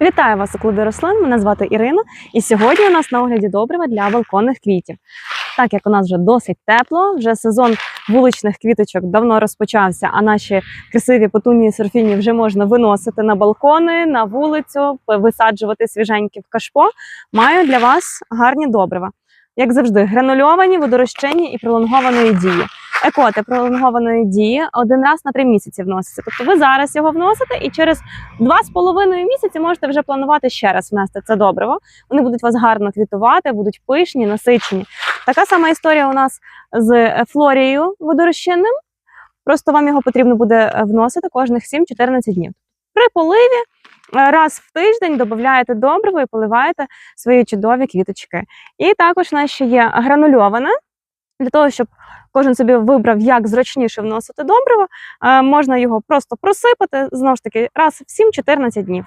Вітаю вас у клубі рослин. Мене звати Ірина, і сьогодні у нас на огляді добрива для балконних квітів. Так як у нас вже досить тепло, вже сезон вуличних квіточок давно розпочався, а наші красиві потунні серфіні вже можна виносити на балкони, на вулицю, висаджувати свіженькі в кашпо. Маю для вас гарні добрива. Як завжди, гранульовані, водорозчинні і пролонгованої дії. Екоти пролонгованої дії один раз на три місяці вноситься. Тобто ви зараз його вносите, і через два з половиною місяці можете вже планувати ще раз внести це добриво. Вони будуть вас гарно квітувати, будуть пишні, насичені. Така сама історія у нас з е, флорією водорозчинним. Просто вам його потрібно буде е, вносити кожних 7-14 днів. При поливі е, раз в тиждень додаєте добриво і поливаєте свої чудові квіточки. І також у нас ще є гранульоване. Для того, щоб кожен собі вибрав, як зручніше вносити добриво, е, можна його просто просипати знову ж таки раз в 7-14 днів.